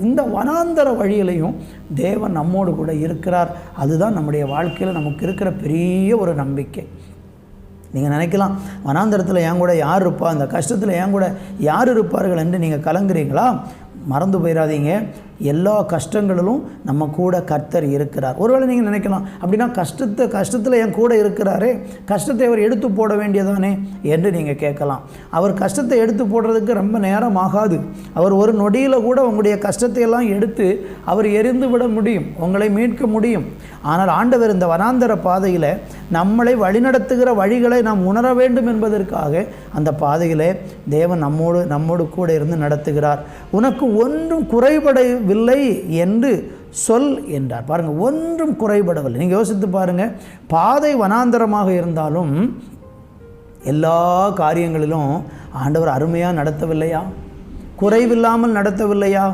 இந்த வனாந்தர வழியிலையும் தேவன் நம்மோடு கூட இருக்கிறார். அதுதான் நம்முடைய வாழ்க்கையில் நமக்கு இருக்கிற பெரிய ஒரு நம்பிக்கை. நீங்கள் நினைக்கலாம் வனாந்தரத்தில் என் கூட யார் இருப்பா? அந்த கஷ்டத்தில் என் கூட யார் இருப்பார்கள் என்று நீங்கள் கலங்குறீங்களா? மறந்து போயிடாதீங்க எல்லா கஷ்டங்களிலும் நம்ம கூட கர்த்தர் இருக்கிறார். ஒருவேளை நீங்கள் நினைக்கலாம் அப்படின்னா கஷ்டத்தை கஷ்டத்தில் என் கூட இருக்கிறாரே கஷ்டத்தை அவர் எடுத்து போட வேண்டியதானே? என்று நீங்கள் கேட்கலாம். அவர் கஷ்டத்தை எடுத்து போடுறதுக்கு ரொம்ப நேரம் ஆகாது. அவர் ஒரு நொடியில் கூட உங்களுடைய கஷ்டத்தை எல்லாம் எடுத்து அவர் எரிந்து விட முடியும். உங்களை மீட்க முடியும். ஆனால் ஆண்டவர் இந்த வனாந்தர பாதையில் நம்மளை வழிநடத்துகிற வழிகளை நாம் உணர வேண்டும் என்பதற்காக அந்த பாதையிலே தேவன் நம்மோடு நம்மோடு கூட இருந்து நடத்துகிறார். உனக்கு ஒன்றும் குறைபடவில்லை என்று சொல் என்றார். பாருங்கள் ஒன்றும் குறைபடவில்லை. நீங்கள் யோசித்து பாருங்கள் பாதை வனாந்தரமாக இருந்தாலும் எல்லா காரியங்களிலும் ஆண்டவர் அருமையாக நடத்தவில்லையா? குறைவில்லாமல் நடத்தவில்லையா?